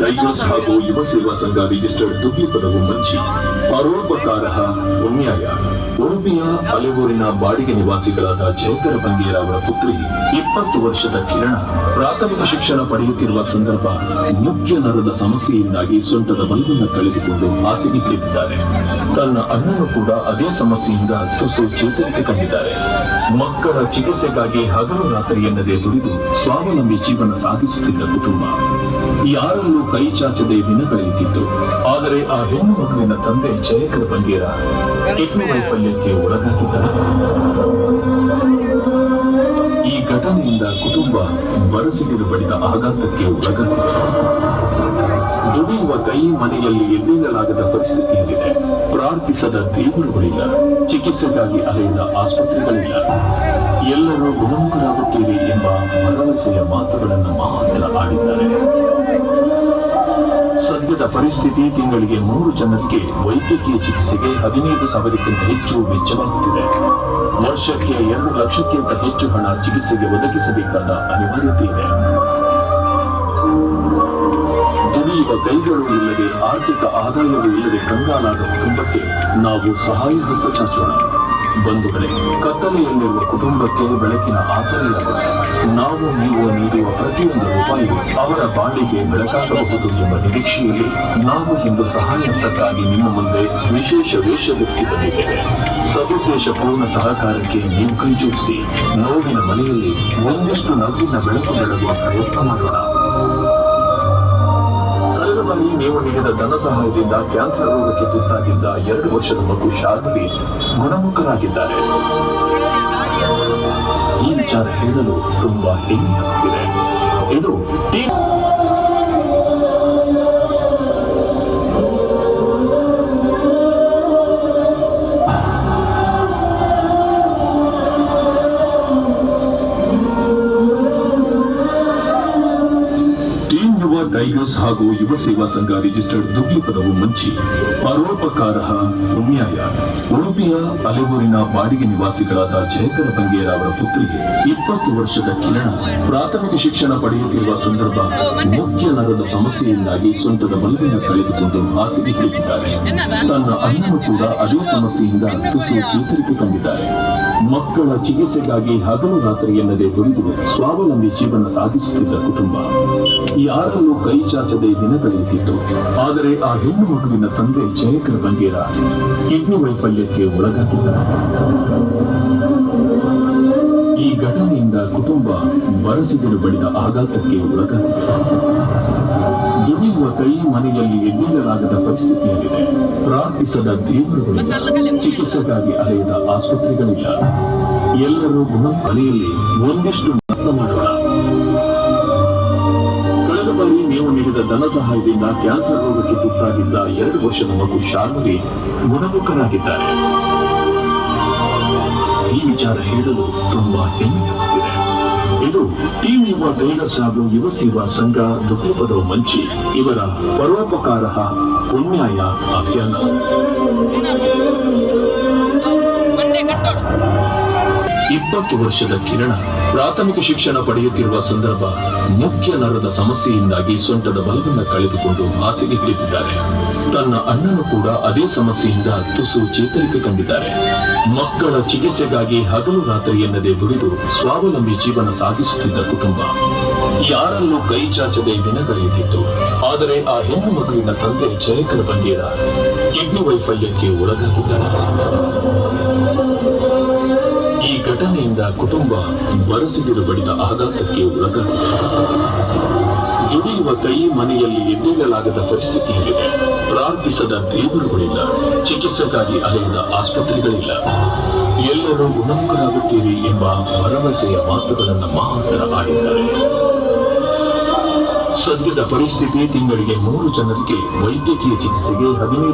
Tigers ಹಾಗೂ ಯುವ ಸೇವಾ ಸಂಘ ರಿಜಿಸ್ಟರ್ಡ್ ದುಗ್ಲಿ ಪದವು ಮಂಚಿ. ಪರೋಪಕಾರ ಪುಣ್ಯಾಯ ಉಡುಪಿಯ ಅಲೆಗೂರಿನ ಬಾಡಿಗೆ ನಿವಾಸಿಗಳಾದ ಜಯಕರ ಬಂಗೇರ ಅವರ ಪುತ್ರಿ ಇಪ್ಪತ್ತು ವರ್ಷದ ಕಿರಣ. ಪ್ರಾಥಮಿಕ ಶಿಕ್ಷಣ ಪಡೆಯುತ್ತಿರುವ ಸಂದರ್ಭ ಮುಖ್ಯ ನರದ ಸಮಸ್ಯೆಯಿಂದಾಗಿ ಸೊಂಟದ ಬಲವನ್ನು ಕಳೆದುಕೊಂಡು ಹಾಸಿಗೆ ಕೇಳಿದ್ದಾರೆ ತನ್ನ ಅಣ್ಣನು ಕೂಡ ಅದೇ ಸಮಸ್ಯೆಯಿಂದ ತುಸು ಚೇತರಿಕೆ ಕಂಡಿದ್ದಾರೆ. ಮಕ್ಕಳ ಚಿಕಿತ್ಸೆಗಾಗಿ ಹಗಲು ರಾತ್ರಿ ಎನ್ನದೇ ದುಡಿದು ಸ್ವಾವಲಂಬಿ ಜೀವನ ಸಾಗಿಸುತ್ತಿದ್ದ ಕುಟುಂಬ. ಯಾರಲ್ಲೂ ಕೈ ಚಾಚದೆ ದಿನ ಕಳೆಯುತ್ತಿತ್ತು. ಆದರೆ ಆ ಹೆಣ್ಣು ಮಗುವಿನ ತಂದೆ ಜಯಕರ ಬಂಗೇರ ಕಿಡ್ನಿ ವೈಫಲ್ಯಕ್ಕೆ ಒಳಗಾಗಿದ್ದಾರೆ ಈ ಘಟನೆಯಿಂದ ಕುಟುಂಬ ಬರಸಿಗಿರು ಬಡಿದ ಆಘಾತಕ್ಕೆ ಒಳಗಾಗಿದೆ. ದುಡಿಯುವ ಕೈ ಮನೆಯಲ್ಲಿ ಎದ್ದೇಳಲಾಗದ ಪರಿಸ್ಥಿತಿಯಲ್ಲಿದೆ. ಪ್ರಾರ್ಥಿಸದ ದೇವರುಗಳಿಲ್ಲ. ಚಿಕಿತ್ಸೆಗಾಗಿ ಅಲೆಯದ ಆಸ್ಪತ್ರೆಗಳಿಲ್ಲ. ಎಲ್ಲರೂ ಗುಣಮುಖರಾಗುತ್ತೀರಿ ಎಂಬ ಭರವಸೆಯ ಮಾತುಗಳನ್ನು ಮಾತ್ರ ಆಡಿದ್ದಾರೆ. ಸದ್ಯದ ಪರಿಸ್ಥಿತಿ ತಿಂಗಳಿಗೆ ಮೂರು ಜನರಿಗೆ ವೈದ್ಯಕೀಯ ಚಿಕಿತ್ಸೆಗೆ ಹದಿನೈದು ಸಾವಿರಕ್ಕಿಂತ ಹೆಚ್ಚು ವೆಚ್ಚವಾಗುತ್ತಿದೆ ವರ್ಷಕ್ಕೆ ಎರಡು ಲಕ್ಷಕ್ಕಿಂತ ಹೆಚ್ಚು ಹಣ ಚಿಕಿತ್ಸೆಗೆ ಒದಗಿಸಬೇಕಾದ ಅನಿವಾರ್ಯತೆ ಇದೆ. ದುಡಿಯುವ ಕೈಗಳು ಇಲ್ಲದೆ ಆರ್ಥಿಕ ಆದಾಯವೂ ಇಲ್ಲದೆ ಕಂಗಾಲಾದ ಕುಟುಂಬಕ್ಕೆ ನಾವು ಸಹಾಯ ಹಸ್ತ ಚಾಚೋಣ. ಬಂಧುಗಳೇ ಕತ್ತಲೆಯಲ್ಲಿರುವ ಕುಟುಂಬಕ್ಕೆ ಬೆಳಕಿನ ಆಸರೆಯಾಗಿದೆ. ನಾವು ನೀವು ನೀಡುವ ಪ್ರತಿಯೊಂದು ರೂಪಾಯಿಯು ಅವರ ಬಾಳಿಗೆ ಬೆಳಕಾಗಬಹುದು ಎಂಬ ನಿರೀಕ್ಷೆಯಲ್ಲಿ ನಾವು ಇಂದು ಸಹಾಯಕ್ಕಾಗಿ ನಿಮ್ಮ ಮುಂದೆ ವಿಶೇಷ ವೇಷ ಧರಿಸಿ ಬಂದಿದ್ದೇವೆ ಸದುದ್ದೇಶಪೂರ್ಣ ಸಹಕಾರಕ್ಕೆ ನೀವು ಕೈಜೋಡಿಸಿ ನೋವಿನ ಮನೆಯಲ್ಲಿ ಒಂದಷ್ಟು ನಗುವಿನ ಬೆಳಕು ಬೆಳಗುವ ಪ್ರಯತ್ನ ಮಾಡೋಣ. ಕಳೆದ ಬಾರಿ ನೀವು ನೀಡಿದ ಧನ ಸಹಾಯದಿಂದ ಕ್ಯಾನ್ಸರ್ ರೋಗಕ್ಕೆ ತುತ್ತಾಗಿದ್ದ ಎರಡು ವರ್ಷದ ಮಗು ಶಾರ್ವಿ ಗುಣಮುಖರಾಗಿದ್ದಾರೆ. ಈ ವಿಚಾರ ಹೇಳಲು ತುಂಬಾ ಹೆಮ್ಮೆಯಾಗುತ್ತಿದೆ ಇದು ಟೈಗರ್ಸ್ ಹಾಗೂ ಯುವ ಸೇವಾ ಸಂಘ ರಿಜಿಸ್ಟರ್ಡ್ ದುಗ್ಲಿ ಪದವು ಮಂಚಿ. ಪರೋಪಕಾರ ಪುಣ್ಯಾಯ. ಉಡುಪಿಯ ಅಲೆಗೂರಿನ ಬಾಡಿಗೆ ನಿವಾಸಿಗಳಾದ ಜಯಕರ ಬಂಗೇರ ಅವರ ಪುತ್ರಿಗೆ ಇಪ್ಪತ್ತು ವರ್ಷದ ಕಿರಣ. ಪ್ರಾಥಮಿಕ ಶಿಕ್ಷಣ ಪಡೆಯುತ್ತಿರುವ ಸಂದರ್ಭ ಮುಖ್ಯ ನರದ ಸಮಸ್ಯೆಯಿಂದಾಗಿ ಸೊಂಟದ ಬಲವನ್ನು ಕಳೆದುಕೊಂಡು ಹಾಸಿಗೆ ಕುಳಿತಿದ್ದಾರೆ. ತನ್ನ ಅಣ್ಣನು ಕೂಡ ಅದೇ ಸಮಸ್ಯೆಯಿಂದ ತುಸು ಚೇತರಿಕೆ ಕಂಡಿದ್ದಾರೆ. ಮಕ್ಕಳ ಚಿಕಿತ್ಸೆಗಾಗಿ ಹಗಲು ರಾತ್ರಿ ಎನ್ನದೆ ದುಡಿದು ಸ್ವಾವಲಂಬಿ ಜೀವನ ಸಾಧಿಸುತ್ತಿದ್ದ ಕುಟುಂಬ. ಯಾರಲ್ಲೂ ಕೈ ಚಾಚದೆ ದಿನ ಕಳೆಯುತ್ತಿತ್ತು. ಆದರೆ ಆ ಹೆಣ್ಣು ಮಗುವಿನ ತಂದೆ ಜಯಕರ ಬಂಗೇರ ಕಿಡ್ನಿ ವೈಫಲ್ಯಕ್ಕೆ ಒಳಗಾಗಿದ್ದ. ಈ ಘಟನೆಯಿಂದ ಕುಟುಂಬ ಬರಸಿದರು ಬಡಿದ ಆಘಾತಕ್ಕೆ ಒಳಗಾಗಿದೆ. ದುಡಿಯುವ ಕೈ ಮನೆಯಲ್ಲಿ ಎದ್ದಿಲ್ಲಲಾಗದ ಪರಿಸ್ಥಿತಿಯಲ್ಲಿದೆ. ಪ್ರಾರ್ಥಿಸದ ದೇವರುಗಳು ಚಿಕಿತ್ಸೆಗಾಗಿ ಅಲೆಯದ ಆಸ್ಪತ್ರೆಗಳಿಲ್ಲ. ಎಲ್ಲರೂ ಗುಣ ಮನೆಯಲ್ಲಿ ಒಂದಿಷ್ಟು ಯತ್ನ ಧನ ಸಹಾಯದಿಂದ ಕ್ಯಾನ್ಸರ್ ರೋಗಕ್ಕೆ ತುತ್ತಾಗಿದ್ದ ಎರಡು ವರ್ಷದ ಮಗು ಶಾರ್ಮಿ ಗುಣಮುಖರಾಗಿದ್ದಾರೆ. ಈ ವಿಚಾರ ಹೇಳಲು ತುಂಬಾ ಹೆಮ್ಮೆಯಾಗುತ್ತಿದೆ ಇದು ಟೀಮ್ ಯುವ ಟೈಗರ್ಸ್ ಹಾಗೂ ಯುವ ಸೇವಾ ಸಂಘ ದುಃಖಪದ ಮಂಚಿ ಇವರ ಪರೋಪಕಾರ ಪುಣ್ಯಾಯ ಅಭಿಯಾನ. ಇಪ್ಪತ್ತು ವರ್ಷದ ಕಿರಣ ಪ್ರಾಥಮಿಕ ಶಿಕ್ಷಣ ಪಡೆಯುತ್ತಿರುವ ಸಂದರ್ಭ ಮುಖ್ಯ ನರದ ಸಮಸ್ಯೆಯಿಂದಾಗಿ ಸೊಂಟದ ಬಲವನ್ನು ಕಳೆದುಕೊಂಡು ಹಾಸಿಗೆ ಹಿಡಿದಿದ್ದಾರೆ. ತನ್ನ ಅಣ್ಣನು ಕೂಡ ಅದೇ ಸಮಸ್ಯೆಯಿಂದ ತುಸು ಚೇತರಿಕೆ ಕಂಡಿದ್ದಾರೆ. ಮಕ್ಕಳ ಚಿಕಿತ್ಸೆಗಾಗಿ ಹಗಲು ರಾತ್ರಿ ಎನ್ನದೆ ದುಡಿದು ಸ್ವಾವಲಂಬಿ ಜೀವನ ಸಾಗಿಸುತ್ತಿದ್ದ ಕುಟುಂಬ. ಯಾರಲ್ಲೂ ಕೈ ಚಾಚದೆ ದಿನ ಕಳೆಯುತ್ತಿತ್ತು ಆದರೆ ಆ ಹೆಣ್ಣು ಮಗುವಿನ ತಂದೆ ಜಯಕರ ಬಂಡೇರ ಕಿಡ್ನಿ ವೈಫಲ್ಯಕ್ಕೆ ಒಳಗಾಗಿದ್ದಾರೆ. ಘಟನೆಯಿಂದ ಕುಟುಂಬ ಬರಸಿಗಿರು ಬಡಿದ ಆಘಾತಕ್ಕೆ ಒಳಗಾಗಿದೆ. ದುಡಿಯುವ ಕೈ ಮನೆಯಲ್ಲಿ ಎದ್ದೇಳಲಾಗದ ಪರಿಸ್ಥಿತಿಯಲ್ಲಿದೆ. ಪ್ರಾರ್ಥಿಸದ ದೇವರುಗಳಿಲ್ಲ. ಚಿಕಿತ್ಸೆಗಾಗಿ ಅಲೆಯದ ಆಸ್ಪತ್ರೆಗಳಿಲ್ಲ. ಎಲ್ಲರೂ ಗುಣಮುಖರಾಗುತ್ತೀರಿ ಎಂಬ ಭರವಸೆಯ ಮಾತುಗಳನ್ನು ಮಾತ್ರ ಆಡಿದ್ದಾರೆ. ಸದ್ಯದ ಪರಿಸ್ಥಿತಿ ತಿಂಗಳಿಗೆ ಮೂರು ಜನರಿಗೆ ವೈದ್ಯಕೀಯ ಚಿಕಿತ್ಸೆಗೆ ಹದಿನೈದು